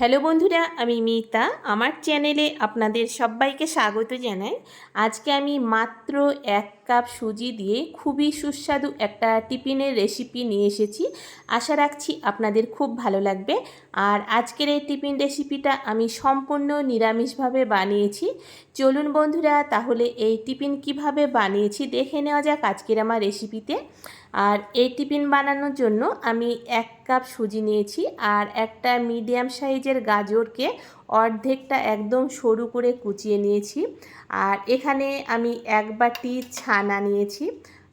Hello বন্ধুরা আমি মিতা। আমার চ্যানেলে আপনাদের সবাইকে স্বাগত জানাই। আজকে আমি মাত্র এক কাপ সুজি দিয়ে খুবই সুস্বাদু একটা টিফিনের রেসিপি নিয়ে এসেছি। আশা রাখছি আপনাদের খুব ভালো লাগবে। আর আজকের এই টিফিন রেসিপিটা আমি সম্পূর্ণ নিরামিষভাবে বানিয়েছি। চলুন বন্ধুরা, তাহলে এই টিফিন কীভাবে বানিয়েছি দেখে নেওয়া যাক আজকের আমার রেসিপিতে আর এই টিফিন বানানোর জন্য আমি এক কাপ সুজি নিয়েছি আর একটা মিডিয়াম সাইজের গাজরকে অর্ধেকটা একদম সরু করে কুচিয়ে নিয়েছি। আর এখানে আমি এক বাটি ছানা নিয়েছি।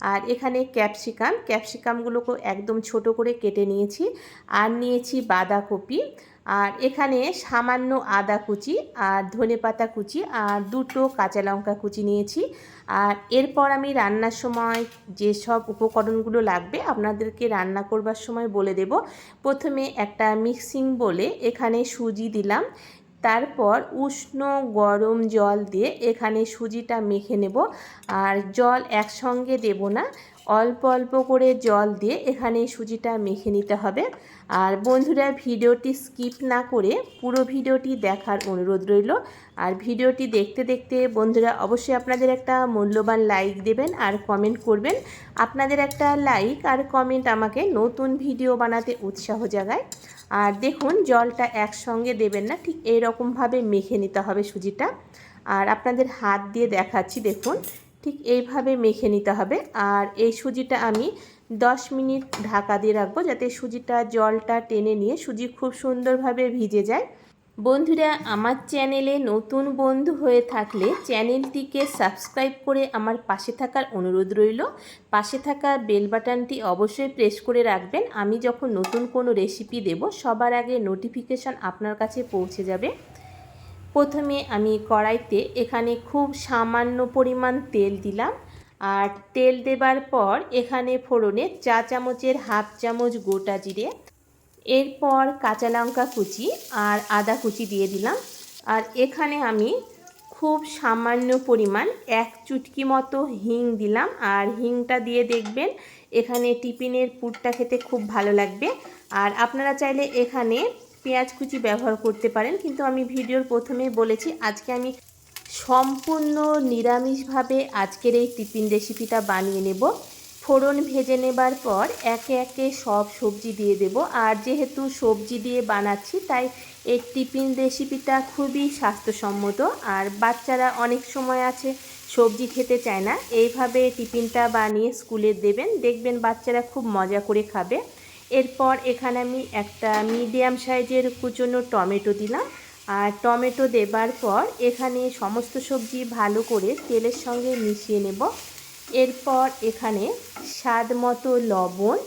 আর এখানে ক্যাপসিকাম, ক্যাপসিকামগুলোকে একদম ছোট করে কেটে নিয়েছি। আর নিয়েছি বাঁধাকপি। আর এখানে সামান্য আদা কুচি আর ধনে পাতা কুচি আর দুটো কাঁচা লঙ্কা কুচি নিয়েছি। আর এরপর আমি রান্নার সময় যেসব উপকরণগুলো লাগবে আপনাদেরকে রান্না করবার সময় বলে দেব। প্রথমে একটা মিক্সিং বলে এখানে সুজি দিলাম। তারপর উষ্ণ গরম জল দিয়ে এখানে সুজিটা মেখে নেব। আর জল একসঙ্গে দেব না, অল্প অল্প করে জল দিয়ে এখানে সুজিটা মেখে নিতে হবে। আর বন্ধুরা, ভিডিওটি স্কিপ না করে পুরো ভিডিওটি দেখার অনুরোধ রইল। আর ভিডিওটি দেখতে দেখতে বন্ধুরা, অবশ্যই আপনাদের একটা মূল্যবান লাইক দেবেন আর কমেন্ট করবেন। আপনাদের একটা লাইক আর কমেন্ট আমাকে নতুন ভিডিও বানাতে উৎসাহ জাগায়। আর দেখুন, জলটা একসঙ্গে দেবেন না, ঠিক এইরকমভাবে মেখে নিতে হবে সুজিটা। আর আপনাদের হাত দিয়ে দেখাচ্ছি, দেখুন, ঠিক এইভাবে মেখে নিতে হবে। আর এই সুজিটা আমি 10 মিনিট ঢাকা দিয়ে রাখব, যাতে সুজিটা জলটা টেনে নিয়ে সুজি খুব সুন্দরভাবে ভিজে যায়। বন্ধুরা, আমার চ্যানেলে নতুন বন্ধু হয়ে থাকলে চ্যানেলটিকে সাবস্ক্রাইব করে আমার পাশে থাকার অনুরোধ রইল। পাশে থাকা বেল বাটনটি অবশ্যই প্রেস করে রাখবেন। আমি যখন নতুন কোনো রেসিপি দেব, সবার আগে নোটিফিকেশান আপনার কাছে পৌঁছে যাবে। প্রথমে আমি কড়াইতে এখানে খুব সামান্য পরিমাণ তেল দিলাম। আর তেল দেবার পর এখানে ফোড়নে চা চামচের হাফ চামচ গোটা জিরে এরপর কাঁচা লঙ্কা কুচি আর আদা কুচি দিয়ে দিলাম। আর এখানে আমি খুব সামান্য পরিমাণ এক চুটকি মতো হিং দিলাম। আর হিংটা দিয়ে দেখবেন এখানে টিফিনের পুরটা খেতে খুব ভালো লাগবে। আর আপনারা চাইলে এখানে পেঁয়াজ কুচি ব্যবহার করতে পারেন। কিন্তু আমি ভিডিওর প্রথমে বলেছি, আজকে আমি সম্পূর্ণ নিরামিষভাবে আজকের এই টিফিন রেসিপিটা বানিয়ে নেব। ফোড়ন ভেজে নেবার পর একে একে সব সবজি দিয়ে দেব। আর যেহেতু সবজি দিয়ে বানাচ্ছি, তাই এই টিফিন রেসিপিটা খুবই স্বাস্থ্যসম্মত। আর বাচ্চারা অনেক সময় আছে সবজি খেতে চায় না, এইভাবে টিফিনটা বানিয়ে স্কুলে দেবেন। দেখবেন বাচ্চারা খুব মজা করে খাবে। এরপর এখানে আমি একটা মিডিয়াম সাইজের কুচনো টমেটো দিলাম। আর টমেটো দেবার পর এখানে সমস্ত সবজি ভালো করে তেলের সঙ্গে মিশিয়ে নেব। এরপর এখানে স্বাদ মতো লবণ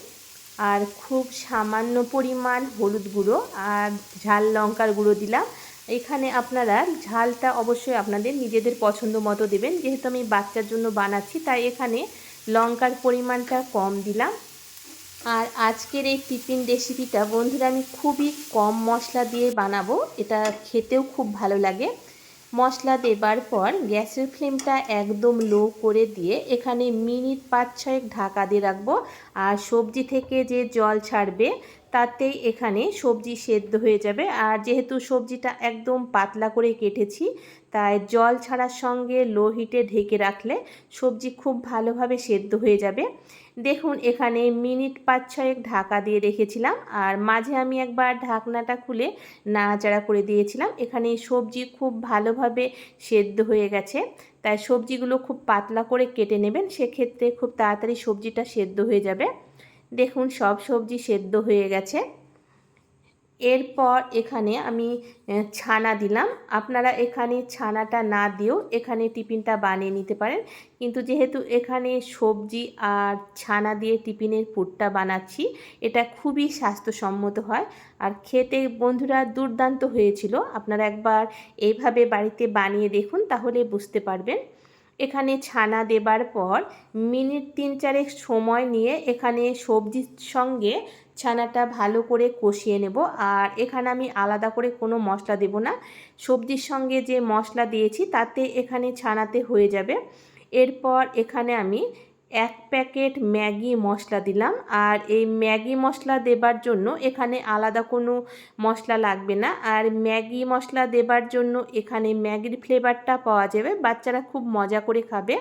আর খুব সামান্য পরিমাণ হলুদ গুঁড়ো আর ঝাল লঙ্কার গুঁড়ো দিলাম। এখানে আপনারা ঝালটা অবশ্যই আপনাদের নিজেদের পছন্দ মতো দেবেন। যেহেতু আমি বাচ্চার জন্য বানাচ্ছি, তাই এখানে লঙ্কার পরিমাণটা কম দিলাম। আর আজকের এই টিফিন রেসিপিটা বন্ধুরা আমি খুবই কম মশলা দিয়ে বানাবো। এটা খেতেও খুব ভালো লাগে। মশলা দেবার পর গ্যাসের ফ্লেমটা একদম লো করে দিয়ে এখানে মিনিট পাঁচ ছয়েক ঢাকা দিয়ে রাখব। আর সবজি থেকে যে জল ছাড়বে তাতেই এখানে সবজি সেদ্ধ হয়ে যাবে। আর যেহেতু সবজিটা একদম পাতলা করে কেটেছি, তাই জল ছাড়ার সঙ্গে লো হিটে ঢেকে রাখলে সবজি খুব ভালোভাবে সেদ্ধ হয়ে যাবে। দেখুন, এখানে মিনিট পাঁচ ছয়েক ঢাকা দিয়ে রেখেছিলাম। আর মাঝে আমি একবার ঢাকনাটা খুলে নাড়াচাড়া করে দিয়েছিলাম। এখানে সবজি খুব ভালোভাবে সেদ্ধ হয়ে গেছে। তাই সবজিগুলো খুব পাতলা করে কেটে নেবেন। সেক্ষেত্রে খুব তাড়াতাড়ি সবজিটা সেদ্ধ হয়ে যাবে। দেখুন, সব সবজি সেদ্ধ হয়ে গেছে। এরপর এখানে আমি ছানা দিলাম। আপনারা এখানে ছানাটা না দিয়েও এখানে টিফিনটা বানিয়ে নিতে পারেন। কিন্তু যেহেতু এখানে সবজি আর ছানা দিয়ে টিফিনের পুরটা বানাচ্ছি, এটা খুবই স্বাস্থ্যসম্মত হয়। আর খেতে বন্ধুরা দুর্দান্ত হয়েছিল। আপনারা একবার এইভাবে বাড়িতে বানিয়ে দেখুন, তাহলে বুঝতে পারবেন। এখানে ছানা দেবার পর মিনিট তিন চারেক সময় নিয়ে এখানে সবজির সঙ্গে ছানাটা ভালো করে কষিয়ে নেব। আর এখানে আমি আলাদা করে কোনো মশলা দেব না। সবজির সঙ্গে যে মশলা দিয়েছি, তাতে এখানে ছানাতে হয়ে যাবে। এরপর এখানে আমি এক প্যাকেট ম্যাগি মশলা দিলাম। আর এই ম্যাগি মশলা দেবার জন্য এখানে আলাদা কোনো মশলা লাগবে না। আর ম্যাগি মশলা দেবার জন্য এখানে ম্যাগির ফ্লেভারটা পাওয়া যাবে। বাচ্চারা খুব মজা করে খাবে।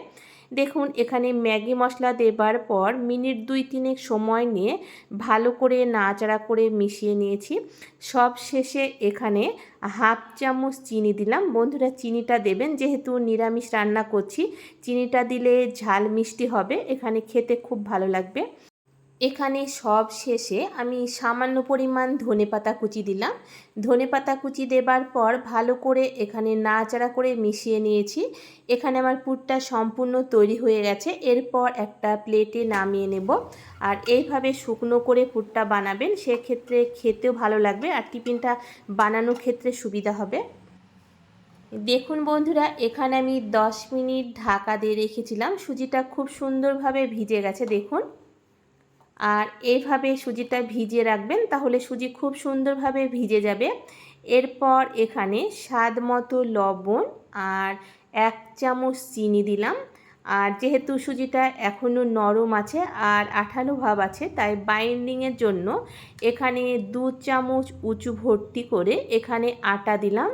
দেখুন, এখানে ম্যাগি মশলা দেবার পর মিনিট দুই তিনেক সময় নিয়ে ভালো করে নাচাড়া করে মিশিয়ে নিয়েছি। সব শেষে এখানে হাফ চামচ চিনি দিলাম। বন্ধুরা, চিনিটা দেবেন। যেহেতু নিরামিষ রান্না করছি, চিনিটা দিলে ঝাল মিষ্টি হবে। এখানে খেতে খুব ভালো লাগবে। এখানে সব শেষে আমি সামান্য পরিমাণ ধনেপাতা কুচি দিলাম। ধনেপাতা কুচি দেবার পর ভালো করে এখানে নাড়াচাড়া করে মিশিয়ে নিয়েছি। এখানে আমার পুরটা সম্পূর্ণ তৈরি হয়ে গেছে। এরপর একটা প্লেটে নামিয়ে নেব। আর এইভাবে শুকনো করে পুরটা বানাবেন, সেক্ষেত্রে খেতেও ভালো লাগবে আর টিফিনটা বানানোর ক্ষেত্রে সুবিধা হবে। দেখুন বন্ধুরা, এখানে আমি 10 মিনিট ঢাকা দিয়ে রেখেছিলাম। সুজিটা খুব সুন্দরভাবে ভিজে গেছে, দেখুন। আর এইভাবে সুজিটা ভিজিয়ে রাখবেন, তাহলে সুজি খুব সুন্দরভাবে ভিজে যাবে। এরপর এখানে স্বাদ মতো লবণ আর এক চামচ চিনি দিলাম। আর যেহেতু সুজিটা এখনও নরম আছে আর আঠালো ভাব আছে, তাই বাইন্ডিংয়ের জন্য এখানে দু চামচ উঁচু ভর্তি করে এখানে আটা দিলাম।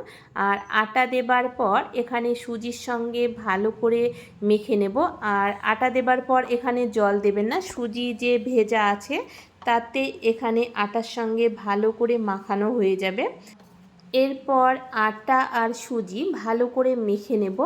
আর আটা দেবার পর এখানে সুজির সঙ্গে ভালো করে মেখে নেব। আর আটা দেবার পর এখানে জল দেবেন না, সুজি যে ভেজা আছে তাতে এখানে আটার সঙ্গে ভালো করে মাখানো হয়ে যাবে। এরপর আটা আর সুজি ভালো করে মেখে নেব।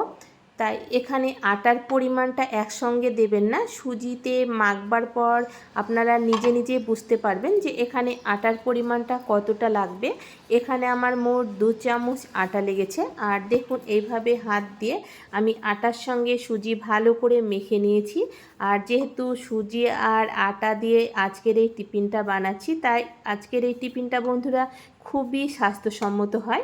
তাই এখানে আটার পরিমাণটা একসঙ্গে দেবেন না। সুজিতে মাখবার পর আপনারা নিজে নিজে বুঝতে পারবেন যে এখানে আটার পরিমাণটা কতটা লাগবে। এখানে আমার মোট দু চামচ আটা লেগেছে। আর দেখুন, এইভাবে হাত দিয়ে আমি আটার সঙ্গে সুজি ভালো করে মেখে নিয়েছি। আর যেহেতু সুজি আর আটা দিয়ে আজকের এই টিফিনটা বানাচ্ছি, তাই আজকের এই টিফিনটা বন্ধুরা খুবই স্বাস্থ্যসম্মত হয়।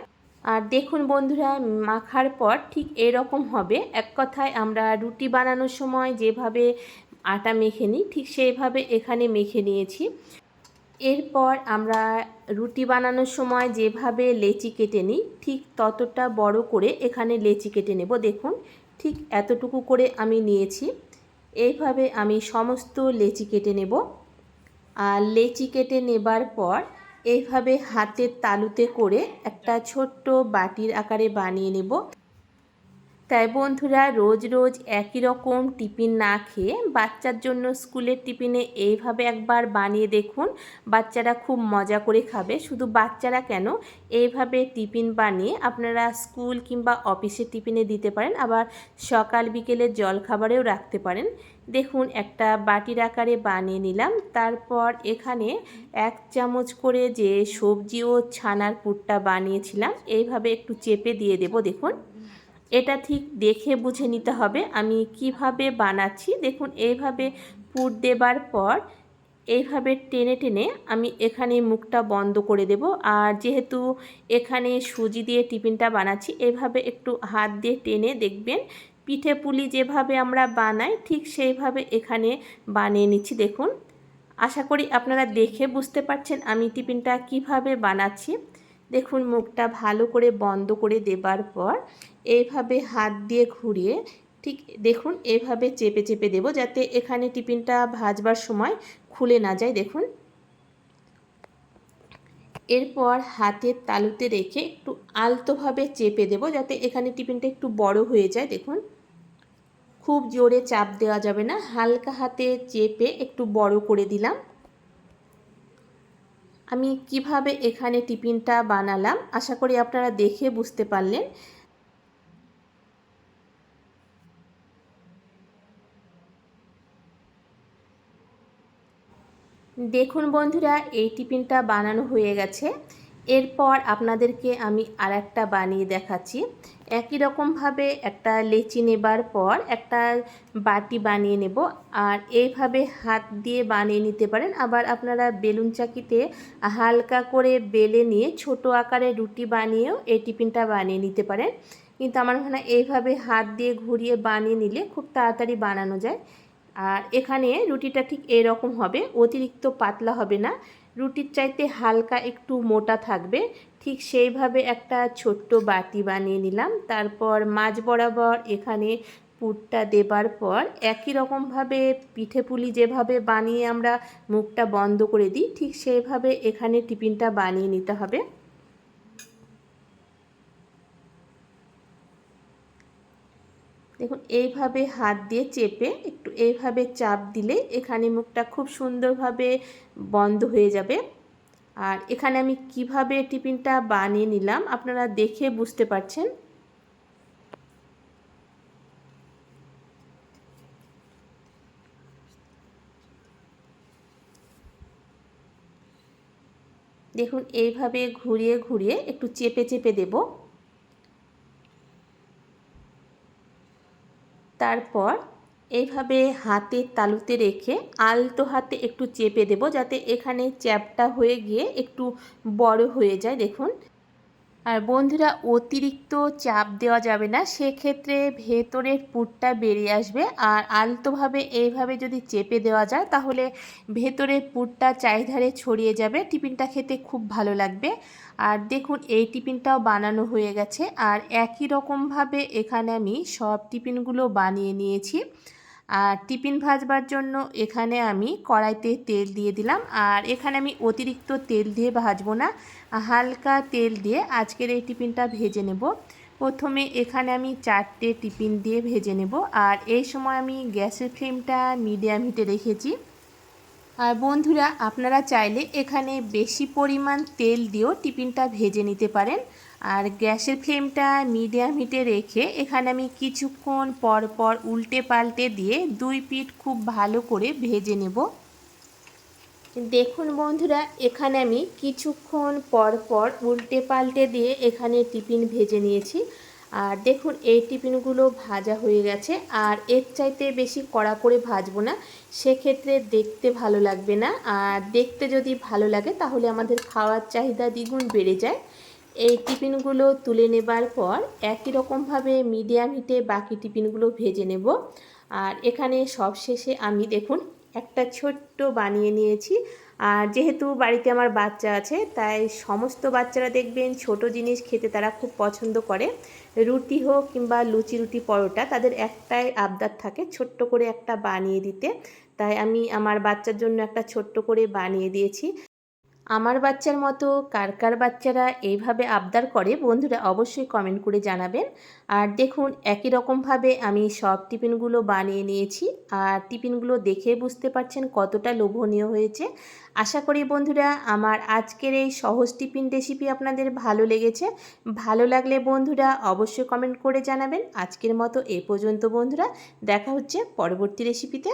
আর দেখুন বন্ধুরা, মাখার পর ঠিক এরকম হবে। এক কথায় আমরা রুটি বানানোর সময় যেভাবে আটা মেখে নিই, ঠিক সেইভাবে এখানে মেখে নিয়েছি। এরপর আমরা রুটি বানানোর সময় যেভাবে লেচি কেটে নিই, ঠিক ততটা বড় করে এখানে লেচি কেটে নেব। দেখুন, ঠিক এতটুকু করে আমি নিয়েছি। এইভাবে আমি সমস্ত লেচি কেটে নেব। আর লেচি কেটে নেবার পর এইভাবে হাতের তালুতে করে একটা ছোট্ট বাটির আকারে বানিয়ে নেব। তাই বন্ধুরা রোজ রোজ একই রকম টিফিন না খেয়ে বাচ্চার জন্য স্কুলের টিফিনে এইভাবে একবার বানিয়ে দেখুন। বাচ্চারা খুব মজা করে খাবে। শুধু বাচ্চারা কেন, এইভাবে টিফিন বানিয়ে আপনারা স্কুল কিংবা অফিসের টিফিনে দিতে পারেন। আবার সকাল, বিকেলের জলখাবারেও রাখতে পারেন। দেখুন, একটা বাটির আকারে বানিয়ে নিলাম। তারপর এখানে এক চামচ করে যে সবজি ও ছানার পুরটা বানিয়েছিলাম, এইভাবে একটু চেপে দিয়ে দেব। দেখুন। এটা ঠিক দেখে বুঝে নিতে হবে আমি কীভাবে বানাচ্ছি। দেখুন, এইভাবে পুর দেবার পর এইভাবে টেনে টেনে আমি এখানে মুখটা বন্ধ করে দেব। আর যেহেতু এখানে সুজি দিয়ে টিফিনটা বানাচ্ছি, এভাবে একটু হাত দিয়ে টেনে দেখবেন পিঠে পুলি যেভাবে আমরা বানাই, ঠিক সেইভাবে এখানে বানিয়ে নিচ্ছি। দেখুন, আশা করি আপনারা দেখে বুঝতে পারছেন আমি টিফিনটা কীভাবে বানাচ্ছি। দেখুন, মুখটা ভালো করে বন্ধ করে দেবার পর এইভাবে হাত দিয়ে ঘুরিয়ে ঠিক দেখুন এভাবে চেপে চেপে দেব যাতে এখানে টিফিনটা ভাজবার সময় খুলে না যায়। দেখুন। এরপর হাতের তালুতে রেখে একটু আলতোভাবে চেপে দেব যাতে এখানে টিফিনটা একটু বড় হয়ে যায়। দেখুন। খুব জোরে চাপ দেওয়া যাবে না। হালকা হাতে চেপে একটু বড় করে দিলাম। আমি কীভাবে এখানে টিফিনটা বানালাম? আশা করি আপনারা দেখে বুঝতে পারলেন। দেখুন বন্ধুরা, এই টিফিনটা বানানো হয়ে গেছে। এরপর আপনাদেরকে আমি আর একটা বানিয়ে দেখাচ্ছি। একই রকমভাবে একটা লেচি নেবার পর একটা বাটি বানিয়ে নেব। আর এইভাবে হাত দিয়ে বানিয়ে নিতে পারেন। আবার আপনারা বেলুন চাকিতে হালকা করে বেলে নিয়ে ছোট আকারে রুটি বানিয়েও এই টিফিনটা বানিয়ে নিতে পারেন। কিন্তু আমার মনে হয় এইভাবে হাত দিয়ে ঘুরিয়ে বানিয়ে নিলে খুব তাড়াতাড়ি বানানো যায়। আর এখানে রুটিটা ঠিক এরকম হবে, অতিরিক্ত পাতলা হবে না। রুটির চাইতে হালকা একটু মোটা থাকবে। ঠিক সেইভাবে একটা ছোট্ট বাটি বানিয়ে নিলাম। তারপর মাছ বরাবর এখানে পুরটা দেবার পর একই রকমভাবে পিঠে পুলি যেভাবে বানিয়ে আমরা মুখটা বন্ধ করে দিই, ঠিক সেইভাবে এখানে টিফিনটা বানিয়ে নিতে হবে। দেখুন, এইভাবে হাত দিয়ে চেপে একটু এইভাবে চাপ দিলে এখানে মুখটা খুব সুন্দরভাবে বন্ধ হয়ে যাবে। আর এখানে আমি কীভাবে টিফিনটা বানিয়ে নিলাম আপনারা দেখে বুঝতে পারছেন। দেখুন, এইভাবে ঘুরিয়ে ঘুরিয়ে একটু চেপে চেপে দেব। তারপর এইভাবে হাতের তালুতে রেখে আলতো হাতে একটু চেপে দেব যাতে এখানে চ্যাপটা হয়ে গিয়ে একটু বড় হয়ে যায়। দেখুন আর বন্ধুরা, অতিরিক্ত চাপ দেওয়া যাবে না। সেক্ষেত্রে ভেতরের পুরটা বেরিয়ে আসবে। আর আলতোভাবে এইভাবে যদি চেপে দেওয়া যায়, তাহলে ভেতরের পুরটা চারিধারে ছড়িয়ে যাবে। টিফিনটা খেতে খুব ভালো লাগবে। আর দেখুন, এই টিফিনটাও বানানো হয়ে গেছে। আর একই রকমভাবে এখানে আমি সব টিফিনগুলো বানিয়ে নিয়েছি। আর টিফিন ভাজবার জন্য এখানে আমি কড়াইতে তেল দিয়ে দিলাম। আর এখানে আমি অতিরিক্ত তেল দিয়ে ভাজবো না। হালকা তেল দিয়ে আজকের এই টিফিনটা ভেজে নেব। প্রথমে এখানে আমি চারটে টিফিন দিয়ে ভেজে নেব। আর এই সময় আমি গ্যাসের ফ্লেমটা মিডিয়াম হিটে রেখেছি। আর বন্ধুরা, আপনারা চাইলে এখানে বেশি পরিমাণ তেল দিয়েও টিফিনটা ভেজে নিতে পারেন। আর গ্যাসের ফ্লেমটা মিডিয়াম হিটে রেখে এখানে আমি কিছুক্ষণ পর পর উল্টে পাল্টে দিয়ে দুই পিঠ খুব ভালো করে ভেজে নেব। দেখুন বন্ধুরা, এখানে আমি কিছুক্ষণ পর পর উল্টে পাল্টে দিয়ে এখানে টিফিন ভেজে নিয়েছি। আর দেখুন, এই টিফিনগুলো ভাজা হয়ে গেছে। আর এর চাইতে বেশি কড়া করে ভাজবো না, সেক্ষেত্রে দেখতে ভালো লাগবে না। আর দেখতে যদি ভালো লাগে, তাহলে আমাদের খাওয়ার চাহিদা দ্বিগুণ বেড়ে যায়। এই টিফিনগুলো তুলে নেবার পর একই রকমভাবে মিডিয়াম হিটে বাকি টিফিনগুলো ভেজে নেব। আর এখানে সব শেষে আমি দেখুন একটা ছোট্ট বানিয়ে নিয়েছি। আর যেহেতু বাড়িতে আমার বাচ্চা আছে, তাই সমস্ত বাচ্চারা দেখবেন ছোট জিনিস খেতে তারা খুব পছন্দ করে। রুটি হোক কিংবা লুচি, রুটি, পরোটা তাদের একটাই আবদার থাকে ছোট্ট করে একটা বানিয়ে দিতে। তাই আমি আমার বাচ্চার জন্য একটা ছোট্ট করে বানিয়ে দিয়েছি। আমার বাচ্চার মতো কার কার বাচ্চারা এইভাবে আবদার করে বন্ধুরা অবশ্যই কমেন্ট করে জানাবেন। আর দেখুন, একই রকমভাবে আমি সব টিফিনগুলো বানিয়ে নিয়েছি আর টিফিনগুলো দেখে বুঝতে পারছেন কতটা লোভনীয় হয়েছে। আশা করি বন্ধুরা আমার আজকের এই সহজ টিফিন রেসিপি আপনাদের ভালো লেগেছে। ভালো লাগলে বন্ধুরা অবশ্যই কমেন্ট করে জানাবেন। আজকের মতো এ পর্যন্ত বন্ধুরা, দেখা হচ্ছে পরবর্তী রেসিপিতে